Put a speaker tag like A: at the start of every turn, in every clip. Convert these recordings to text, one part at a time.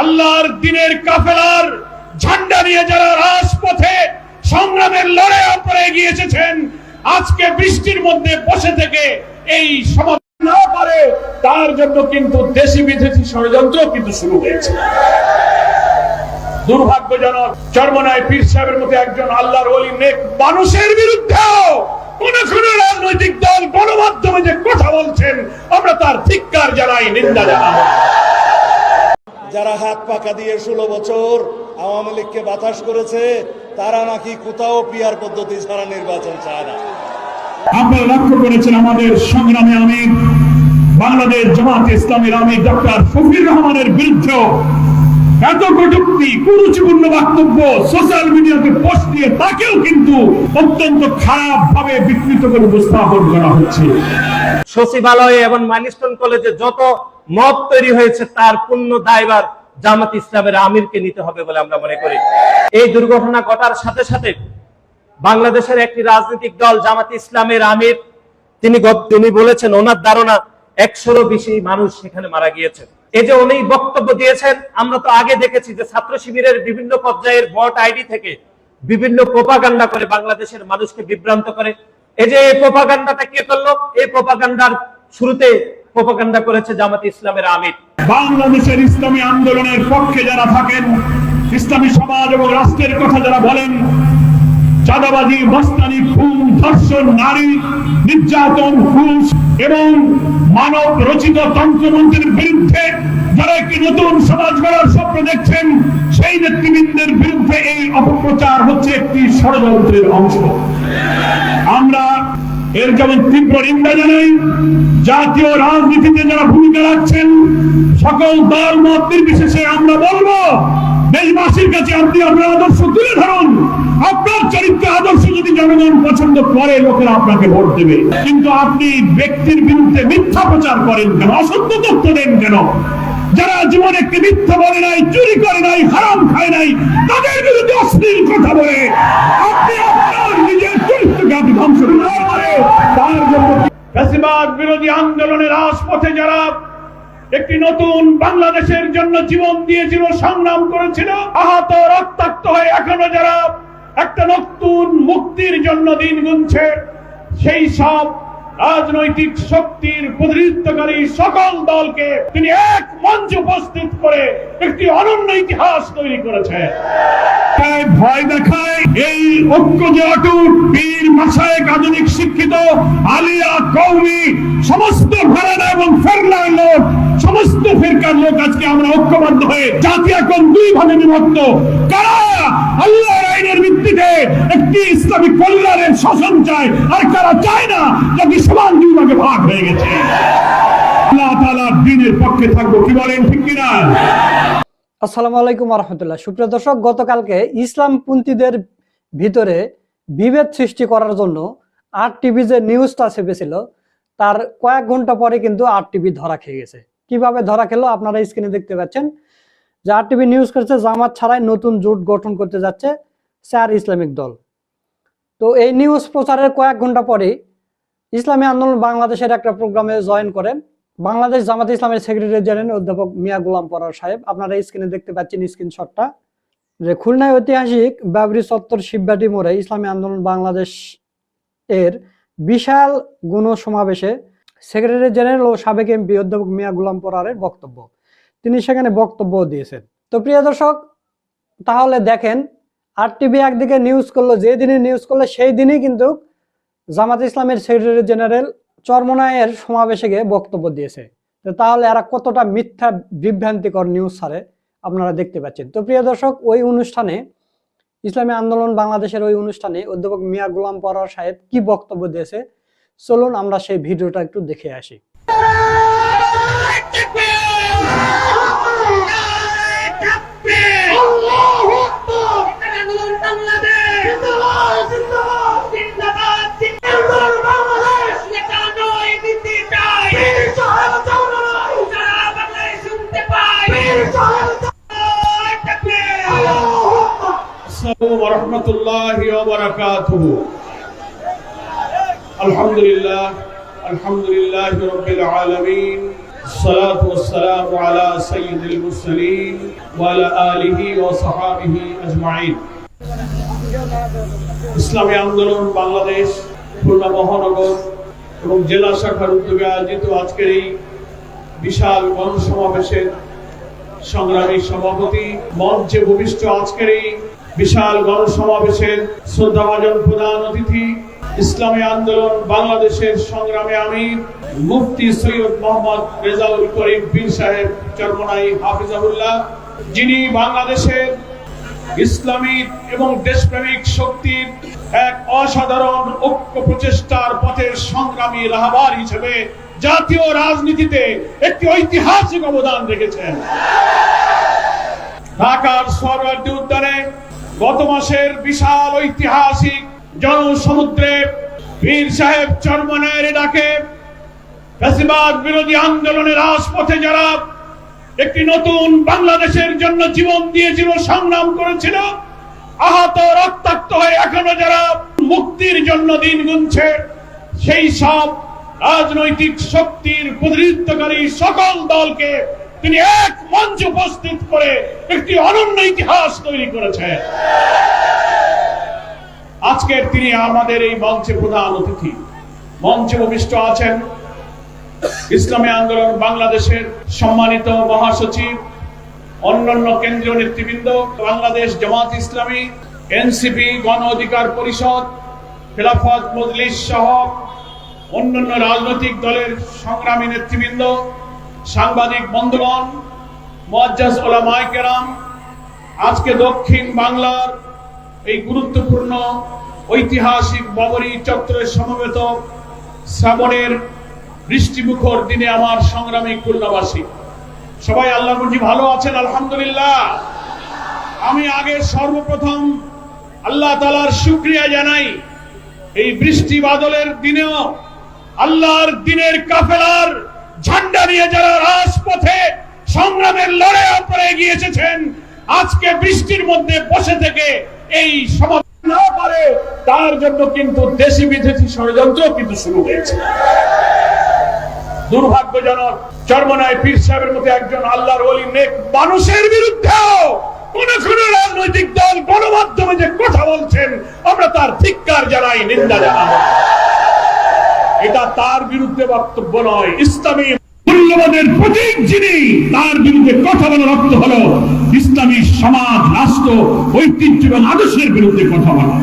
A: আল্লাহর দিনের কাফেলার ঝান্ডা নিয়ে যারা রাজপথে সংগ্রামের লড়াই পরে এগিয়ে এসেছেন আজকে বৃষ্টির মধ্যে বসে থেকে এই পারে তার জন্য কিন্তু দেশি বিদেশি ষড়যন্ত্র কিন্তু শুরু হয়েছে। দুর্ভাগ্যজনক, চর্মনায় পীর সাহেবের একজন আল্লাহর নেক মানুষের বিরুদ্ধেও কোন কোন রাজনৈতিক দল গণমাধ্যমে যে কথা বলছেন, আমরা তার ধিক্কার জানাই, নিন্দা জানাই।
B: যারা হাত পাকা দিয়ে ষোলো বছর আওয়ামী লীগকে বাতাস করেছে, তারা নাকি কোথাও পিয়ার পদ্ধতি ছাড়া নির্বাচন চায় না।
A: আপনারা লক্ষ্য করেছেন আমাদের সংগ্রামে আমির, বাংলাদেশ জামাত ইসলামের আমি ডক্টর শফির রহমানের বিরুদ্ধে এত কটুক্তি, কুরুচিপূর্ণ বক্তব্য সোশ্যাল মিডিয়াতে পোস্ট দিয়ে তাকেও কিন্তু অত্যন্ত খারাপ ভাবে বিকৃত করে উপস্থাপন করা হচ্ছে।
C: সচিবালয়ে এবং মাইলস্টোন কলেজে যত মত তৈরি হয়েছে, তার পূর্ণ দায়ভার জামাত ইসলামের আমিরকে নিতে হবে বলে আমরা মনে করি। এই দুর্ঘটনা ঘটার সাথে সাথে বাংলাদেশের একটি রাজনৈতিক দল জামাত ইসলামের আমির, তিনি তিনি বলেছেন, ওনার ধারণা একশোরও বেশি মানুষ সেখানে মারা গিয়েছে এই যে উনি বক্তব্য দিয়েছেন, আমরা তো আগে দেখেছি যে ছাত্র শিবিরের বিভিন্ন পর্যায়ের ভোট আইডি থেকে বিভিন্ন প্রোপাগান্ডা করে বাংলাদেশের মানুষকে বিভ্রান্ত করে। এই যে এই প্রোপাগান্ডাটা কে করল? এই প্রোপাগান্ডার শুরুতে প্রোপাগান্ডা করেছে জামাত ইসলামের আমির।
A: বাংলাদেশের ইসলামী আন্দোলনের পক্ষে যারা থাকেন, ইসলামী সমাজ এবং রাষ্ট্রের কথা যারা বলেন, চাঁদাবাজি, মস্তানি, খুন ধর্ষণ নারী, নির্যাতন, ঘুষ এবং মানব রচিত তন্ত্রমন্ত্রের বিরুদ্ধে যারা একটি নতুন সমাজ গড়ার স্বপ্ন দেখছেন, সেই নেতৃবৃন্দের বিরুদ্ধে এই অপপ্রচার হচ্ছে একটি ষড়যন্ত্রের অংশ। আমরা এর যেমন তীব্র নিন্দা জানাই, জাতীয় রাজনীতিতে যারা ভূমিকা রাখছেন, সকল দল, মত নির্বিশেষে আমরা বলব দেশবাসীর কাছে আপনি আপনার আদর্শ তুলে ধরুন। আপনার চরিত্র আদর্শ যদি জনগণ পছন্দ করে, লোকেরা আপনাকে ভোট দেবে। কিন্তু আপনি ব্যক্তির বিরুদ্ধে মিথ্যা প্রচার করেন কেন? অসত্য তথ্য দেন কেন? যারা জীবনে একটি মিথ্যা বলে নাই, চুরি করে নাই, হারাম খায় নাই, তাদের বিরুদ্ধে অশ্লীল কথা বলে। আপনি আপনার নিজের চরিত্রকে আপনি ধ্বংস করে তার জন্য বিরোধী আন্দোলনের রাজপথে যারা একটি নতুন বাংলাদেশের জন্য জীবন দিয়েছিল সংগ্রাম করেছিল। আহত রক্তাক্ত হয়ে এখনও যারা একটা নতুন মুক্তির জন্য দিন গুনছে, সেই সব রাজনৈতিক শক্তির প্রতিনিধিত্বকারী সকল দলকে তিনি এক মঞ্চে উপস্থিত করে একটি অনন্য ইতিহাস তৈরি করেছে তাই ভয় দেখায় এই ঐক্য যে অটুট, বীর মাসায়েক আধুনিক শিক্ষিত, আলিয়া, কৌমি, সমস্ত ঘরানা এবং ফেরলার লোক, সমস্ত ফেরকার লোক আজকে আমরা ঐক্যবদ্ধ হয়ে জাতি এখন দুই ভাগে বিভক্ত। কারা? আল্লাহর আইনের ভিত্তিতে একটি ইসলামিক কল্যাণের শাসন চায়, আর কারা চায় না জাতি সমান দুই ভাগে ভাগ হয়ে গেছে। আল্লাহ তাআলার দিনের পক্ষে থাকব, কি বলেন, ঠিক কিনা?
D: আসসালামু আলাইকুম রহমতুল্লাহ সুপ্রিয় দর্শক, গতকালকে ইসলামপন্থীদের ভিতরে বিভেদ সৃষ্টি করার জন্য আর টিভি যে নিউজটা ছেপেছিল, তার কয়েক ঘণ্টা পরে কিন্তু আর টিভি ধরা খেয়ে গেছে। কীভাবে ধরা খেলো আপনারা স্ক্রিনে দেখতে পাচ্ছেন। যে আর টিভি নিউজ করছে, জামাত ছাড়াই নতুন জোট গঠন করতে যাচ্ছে চার ইসলামিক দল। তো এই নিউজ প্রচারের কয়েক ঘণ্টা পরে ইসলামী আন্দোলন বাংলাদেশের একটা প্রোগ্রামে জয়েন করেন। বাংলাদেশ জামাত ইসলামের সেক্রেটারি জেনারেল অধ্যাপক মিয়া গোলাম পরার সাহেব, আপনারা স্ক্রিনে দেখতে পাচ্ছেন স্ক্রিনশটটা যে খুলনায় ঐতিহাসিক বাবরি চত্বর শিববাটি মোড়ে ইসলামী আন্দোলন বাংলাদেশ এর বিশাল গুণ সমাবেশে সেক্রেটারি জেনারেল ও সাবেক এমপি অধ্যাপক মিয়া গোলাম পরারের বক্তব্য। তিনি সেখানে বক্তব্য দিয়েছেন। তো প্রিয় দর্শক, তাহলে দেখেন আর টিভি একদিকে নিউজ করল যে দিনে নিউজ করল সেই দিনই কিন্তু জামাত ইসলামের সেক্রেটারি জেনারেল চরমনায়ের সমাবেশে গিয়ে বক্তব্য দিয়েছে। তো তাহলে এরা কতটা মিথ্যা, বিভ্রান্তিকর নিউজ সারে আপনারা দেখতে পাচ্ছেন। তো প্রিয় দর্শক, ওই অনুষ্ঠানে, ইসলামী আন্দোলন বাংলাদেশের ওই অনুষ্ঠানে অধ্যাপক মিয়া গুলাম পরার সাহেব কি বক্তব্য দিয়েছে, চলুন আমরা সেই ভিডিওটা একটু দেখে আসি।
A: الحمد لله الحمد لله رب العالمين الصلاة والسلام على سيد المرسلين وعلى آله وصحابه أجمعين ইসলামী আন্দোলন বাংলাদেশ খুলনা মহানগর এবং জেলা শাখার উদ্যোগে আয়োজিত আজকের এই বিশাল গণসমাবেশের সংগ্রামী সভাপতি মঞ্চে ভূমিষ্ঠ আজকের এই বিশাল গণসমাবেশের শ্রদ্ধাভাজন প্রধান অতিথি, ইসলামী আন্দোলন, বাংলাদেশের সংগ্রামে আমির মুফতি সৈয়দ মোহাম্মদ রেজাউল করিম পীর সাহেব চরমনাই হাফিজাহুল্লাহ, যিনি বাংলাদেশের ইসলামী এবং দেশপ্রেমিক শক্তির এক অসাধারণ ঐক্য প্রচেষ্টার পথের সংগ্রামী রাহবার হিসেবে জাতীয় রাজনীতিতে একটি ঐতিহাসিক অবদান রেখেছেন। ঢাকার সোহরাওয়ার্দী উদ্যানে গত মাসের বিশাল ঐতিহাসিক জনসমুদ্রে পীর সাহেব চরমনের ডাকে ফ্যাসিবাদ বিরোধী আন্দোলনের রাজপথে যারা একটি নতুন বাংলাদেশের জন্য জীবন দিয়েছিল, সংগ্রাম করেছিল, আহত, রক্তাক্ত হয়ে এখনও যারা মুক্তির জন্য দিন গুনছে, সেই সব রাজনৈতিক শক্তির প্রতিনিধিত্বকারী সকল দলকে তিনি এক মঞ্চে উপস্থিত করে একটি অনন্য ইতিহাস তৈরি করেছেন। আজকের তিনি আমাদের এই মঞ্চে প্রধান অতিথি। মঞ্চে ভূমিষ্ঠ আছেন ইসলামী আন্দোলন বাংলাদেশের সম্মানিত মহাসচিব, অন্যান্য কেন্দ্রীয় নেতৃবৃন্দ, বাংলাদেশ জামাত ইসলামী, এনসিপি, গণ অধিকার পরিষদ, খেলাফত মজলিস সহ অন্যান্য রাজনৈতিক দলের সংগ্রামী নেতৃবৃন্দ সাংবাদিক বন্ধুগণ মোয়াজ্জাজ ওলামায়ে কেরাম, আজকে দক্ষিণ বাংলার এই গুরুত্বপূর্ণ ঐতিহাসিক বাবরি চত্বরে সমবেত শ্রাবণের বৃষ্টিমুখর দিনে আমার সংগ্রামী খুলনাবাসী। সবাই আল্লাহ বুঝি ভালো আছেন, আলহামদুলিল্লাহ। আমি আগে সর্বপ্রথম আল্লাহ তালার শুক্রিয়া জানাই। এই বৃষ্টি বাদলের দিনেও আল্লাহর দিনের কাফেলার ঝান্ডা নিয়ে যারা রাজপথে সংগ্রামের লড়াই পরে এগিয়ে এসেছেন আজকে বৃষ্টির মধ্যে বসে থেকে এই সমাবেশ না পারে তার জন্য কিন্তু দেশি বিদেশি ষড়যন্ত্র কিন্তু শুরু হয়েছে। দুর্ভাগ্যজনক, চর্মনায় পীর সাহেবের মতো একজন আল্লাহর ওলি নেক মানুষের বিরুদ্ধেও কোন কোন রাজনৈতিক দল গণমাধ্যমে যে কথা বলছেন, আমরা তার ধিক্কার জানাই, নিন্দা জানাব এটা তার বিরুদ্ধে বক্তব্য নয়। ইসলামী মূল্যবোধের প্রতীক যিনি, তার বিরুদ্ধে কথা বলা রক্ত হলো ইসলামী সমাজ, রাষ্ট্র, ঐতিহ্য এবং আদর্শের বিরুদ্ধে কথা বলা।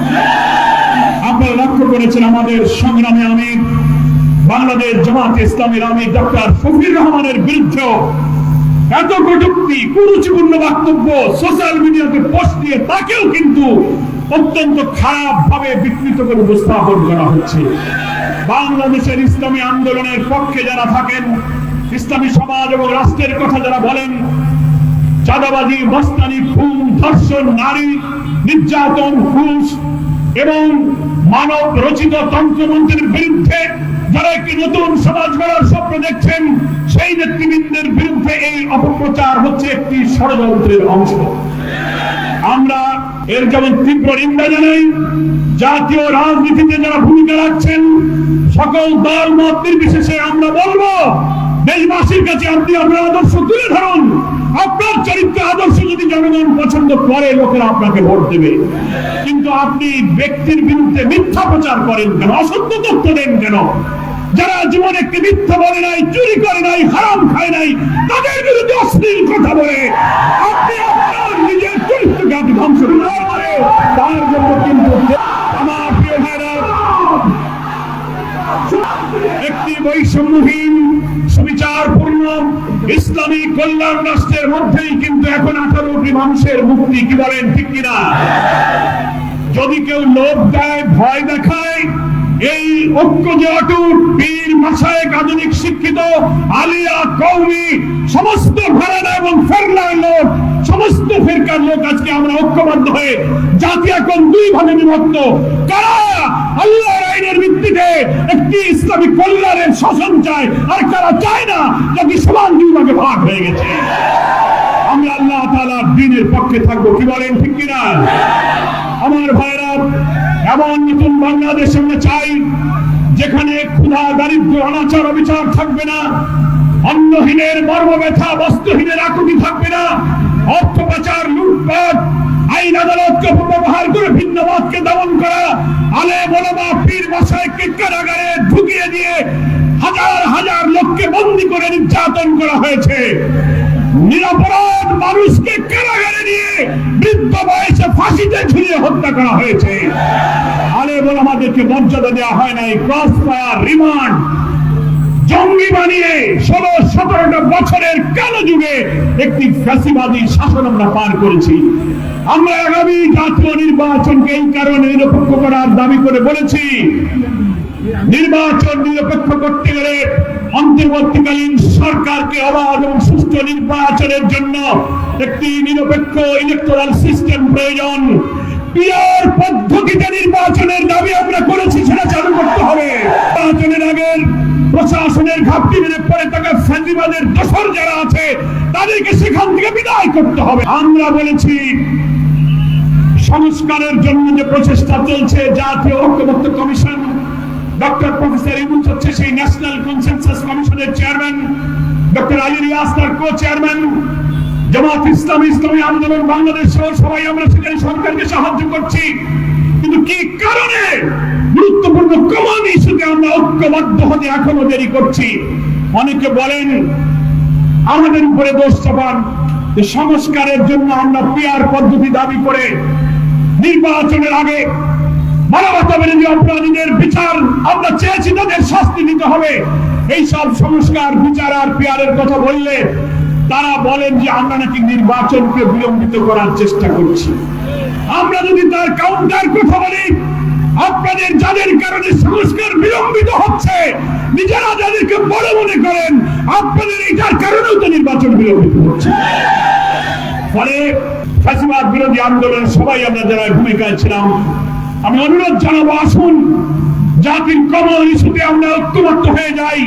A: আপনারা লক্ষ্য করেছেন আমাদের সংগ্রামে আমির বাংলাদেশ জামাত ইসলামের আমির ডক্টর ফকির রহমানের বিরুদ্ধে এত কটুক্তি, কুরুচিপূর্ণ বক্তব্য সোশ্যাল মিডিয়াতে পোস্ট দিয়ে তাকেও কিন্তু অত্যন্ত খারাপ ভাবে বিকৃত করে উপস্থাপন করা হচ্ছে। বাংলাদেশের ইসলামী আন্দোলনের পক্ষে যারা থাকেন, ইসলামী সমাজ এবং রাষ্ট্রের কথা যারা বলেন, চাঁদাবাজি মস্তানি খুন, ধর্ষণ, নারী, নির্যাতন, ঘুষ এবং মানব রচিত তন্ত্রমন্ত্রের বিরুদ্ধে যারা একটি নতুন সমাজ গড়ার স্বপ্ন দেখছেন, সেই নেতৃবৃন্দের বিরুদ্ধে এই অপপ্রচার হচ্ছে একটি ষড়যন্ত্রের অংশ। আমরা এর যেমন তীব্র নিন্দা জানাই, জাতীয় রাজনীতিতে যারা ভূমিকা রাখছেন, সকল দল, মত নির্বিশেষে আমরা বলব, দেশবাসীর কাছে আপনি আপনার আদর্শ তুলে ধরুন। আপনার চরিত্র আদর্শ যদি জনগণ পছন্দ করে, লোকেরা আপনাকে ভোট দেবে। কিন্তু আপনি ব্যক্তির বিরুদ্ধে মিথ্যা প্রচার করেন কেন? অসত্য তথ্য দেন কেন? যারা জীবনে কি মিথ্যা বলে নাই, চুরি করে নাই, হারাম খায় নাই, তাদের বিরুদ্ধে অশ্লীল কথা বলে। আপনি আপনার নিজের চরিত্রকে আপনি ধ্বংস তার জন্য কিন্তু আমার প্রিয় ভাইরা, একটি বৈষম্যহীন, সুবিচারপূর্ণ ইসলামী কল্যাণ রাষ্ট্রের মধ্যেই কিন্তু এখন আঠারোটি মানুষের মুক্তি, কি বলেন, ঠিক কিনা? যদি কেউ লোভ দেয়, ভয় দেখায় এই ঐক্য যে অটুট, বীর মাসায়েক আধুনিক শিক্ষিত, আলিয়া, কৌমি, সমস্ত ঘরানা এবং ফেরলার লোক, সমস্ত ফেরকার লোক আজকে আমরা ঐক্যবদ্ধ হয়ে জাতি এখন দুই ভাগে বিভক্ত। কারা? আল্লাহর আইনের ভিত্তিতে একটি ইসলামী কল্যাণের শাসন চায়, আর কারা চায় না জাতি সমান দুই ভাগে ভাগ হয়ে গেছে। আমরা আল্লাহ তাআলার দিনের পক্ষে থাকব, কি বলেন ঠিক কিনা? আমার ভাইরা এমন নতুন বাংলাদেশ আমরা চাই, যেখানে ক্ষুধা দারিদ্র অনাচার, অবিচার থাকবে না অন্নহীনের মর্ম ব্যথা বস্ত্রহীনের আকুতি থাকবে না অর্থ পাচার লুটপাট, আইন আদালতকে ব্যবহার করে ভিন্নবাদকে দমন করা, আলে বলবা পীর মশাইকে কারাগারে ঢুকিয়ে দিয়ে হাজার হাজার লোককে বন্দী করে নির্যাতন করা হয়েছে। নিরাপরাধ মানুষকে কারাগারে নিয়ে বৃদ্ধ বয়সে ফাঁসিতে ঝুলিয়ে হত্যা করা হয়েছে। আলে বলে আমাদেরকে মর্যাদা দেওয়া হয় নাই ক্রস ফায়ার রিমান্ড জঙ্গি বানিয়ে ষোলো, সতেরোটা বছরের কালো যুগে একটি ফ্যাসিবাদী শাসন আমরা পার করেছি। আমরা আগামী জাতীয় নির্বাচনকে এই কারণে নিরপেক্ষ করার দাবি করে বলেছি নির্বাচন নিরপেক্ষ করতে গেলে অন্তর্বর্তীকালীন সরকারকে অবাধ এবং সুষ্ঠু নির্বাচনের জন্য একটি নিরপেক্ষ ইলেকটোরাল সিস্টেম প্রয়োজন। নির্বাচনের দাবি আমরা করেছি, সেটা চালু করতে হবে। নির্বাচনের আগের প্রশাসনের পরে তাকে যারা আছে, তাদেরকে সেখান থেকে বিদায় করতে হবে। আমরা বলেছি, সংস্কারের জন্য যে প্রচেষ্টা চলছে, জাতীয় ঐক্যমত্য কমিশন ডক্টর প্রফেসর ইউনুস হচ্ছে সেই ন্যাশনাল কনসেনসাস কমিশনের চেয়ারম্যান, ডক্টর আলী রিয়াজ তার কো চেয়ারম্যান জামাত ইসলামী ইসলামী আন্দোলন বাংলাদেশ সহ সবাই আমরা সেখানে সরকারকে সাহায্য করছি। কিন্তু কি কারণে গুরুত্বপূর্ণ কমন ইস্যুতে আমরা ঐক্যবদ্ধ হতে এখনও দেরি করছি? অনেকে বলেন, আমাদের উপরে দোষ চাপান, যে সংস্কারের জন্য আমরা পিয়ার পদ্ধতি দাবি করে নির্বাচনের আগে মানবতা বিরোধী অপরাধীদের বিচার আমরা চেয়েছি, তাদের শাস্তি দিতে হবে। এই সব সংস্কার, বিচার আর পিয়ারের কথা বললে তারা বলেন যে আমরা নাকি নির্বাচনকে বিলম্বিত করার চেষ্টা করছি। আমরা যদি তার কাউন্টার কথা বলি, আপনাদের যাদের কারণে সংস্কার বিলম্বিত হচ্ছে, নিজেরা যাদেরকে বড় মনে করেন, আপনাদের এইটার কারণেও তো নির্বাচন বিলম্বিত হচ্ছে। ফলে ফ্যাসিবাদ বিরোধী আন্দোলন সবাই আমরা যারা ভূমিকায় ছিলাম আমি অনুরোধ জানাব, আসুন। জাতির কমল ইস্যুতে আমরা ঐক্যবদ্ধ হয়ে যাই।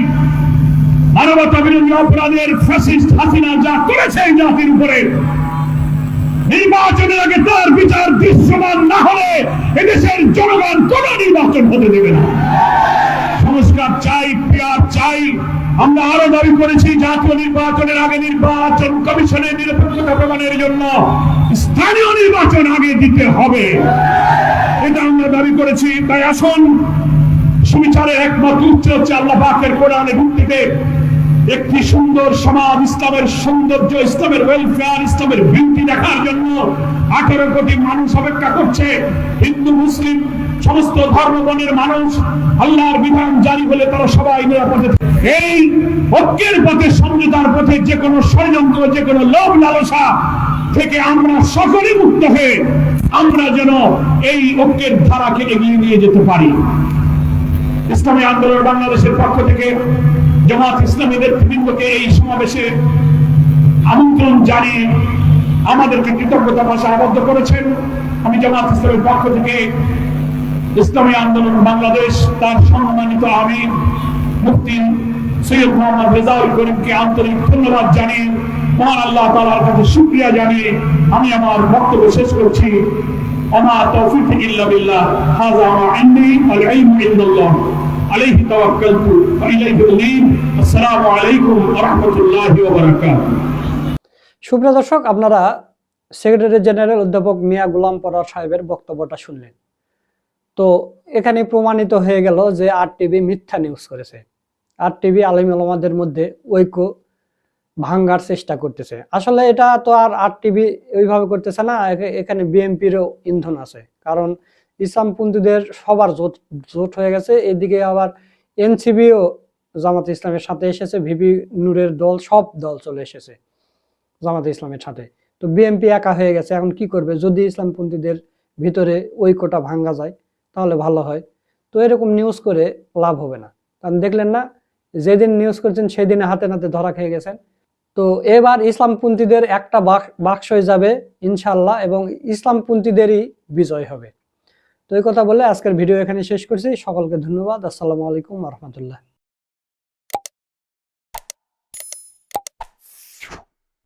A: মানবতা বিরোধী অপরাধের ফ্যাসিস্ট হাসিনা যা করেছে জাতির উপরে, নির্বাচনের আগে তার বিচার দৃশ্যমান না হলে এদেশের জনগণ কোন নির্বাচন হতে দেবে না। সংস্কার চাই পেয়ার চাই। আমরা আরও দাবি করেছি, জাতীয় নির্বাচনের আগে নির্বাচন কমিশনের নিরপেক্ষতা প্রমাণের জন্য স্থানীয় নির্বাচন আগে দিতে হবে। এটা আমরা দাবি করেছি তাই আসুন সুবিচারের একমাত্র উচ্চ হচ্ছে আল্লাহ পাকের কোরআনের ভিত্তিতে একটি সুন্দর সমাজ, ইসলামের সৌন্দর্য, ইসলামের ওয়েলফেয়ার ইসলামের বৃদ্ধি দেখার জন্য আঠারো কোটি মানুষ অপেক্ষা করছে হিন্দু, মুসলিম, সমস্ত ধর্মগণের মানুষ আল্লাহর বিধান জারি হলে তারা সবাই নিরাপদে থাকবে। এই ঐক্যের পথে, সমঝোতার পথে, যে কোনো ষড়যন্ত্র, যে কোনো লোভ লালসা থেকে আমরা সকলে মুক্ত হয়ে আমরা যেন এই ঐক্যের ধারাকে এগিয়ে নিয়ে যেতে পারি। ইসলামী আন্দোলন বাংলাদেশের পক্ষ থেকে জামাত ইসলামীদের বৃন্দকে এই সমাবেশে আমন্ত্রণ জানিয়ে আমাদেরকে কৃতজ্ঞতা ভাষা আবদ্ধ করেছেন। আমি জামাত ইসলামের পক্ষ থেকে ইসলামী আন্দোলন বাংলাদেশ, তার সম্মানিত আমি মুফতি সৈয়দ মোহাম্মদ রেজাউল করিমকে আন্তরিক ধন্যবাদ জানিয়ে মহান আল্লাহ তাআলার কাছে শুকরিয়া জানিয়ে আমি আমার বক্তব্য শেষ করছি وما توفيقي الا بالله هذا ما عندي العلم عند الله عليه توكلت واليه انيب السلام عليكم ورحمه الله وبركاته
D: সুপ্রিয় দর্শক আপনারা সেক্রেটারি জেনারেল অধ্যাপক মিয়া গোলাম পরার সাহেবের বক্তব্যটা শুনলেন তো এখানে প্রমাণিত হয়ে গেল যে আর টিভি মিথ্যা নিউজ করেছে আর টিভি আলিম আলমাদের মধ্যে ঐক্য ভাঙ্গার চেষ্টা করতেছে। আসলে এটা তো আর আর টিভি ওইভাবে করতেছে না এখানে বিএনপিরও ইন্ধন আছে। কারণ ইসলামপন্থীদের সবার জোট জোট হয়ে গেছে। এদিকে আবার এনসিবিও জামাত ইসলামের সাথে এসেছে, ভিপি নূরের দল, সব দল চলে এসেছে জামাত ইসলামের সাথে। তো বিএনপি একা হয়ে গেছে, এখন কি করবে? যদি ইসলামপন্থীদের ভিতরে ঐক্যটা ভাঙ্গা যায়, তাহলে ভালো হয়। তো এরকম নিউজ করে লাভ হবে না। কারণ দেখলেন না যেদিন নিউজ করছেন, সেদিনে হাতে নাতে ধরা খেয়ে গেছেন। তো এবার ইসলামপন্থীদের একটা বাক- বাক্স হয়ে যাবে ইনশাল্লাহ এবং ইসলামপন্থীদেরই বিজয় হবে। তো এই কথা বলে আজকের ভিডিও এখানে শেষ করছি। সকলকে ধন্যবাদ। আসসালামু আলাইকুম রহমতুল্লাহ।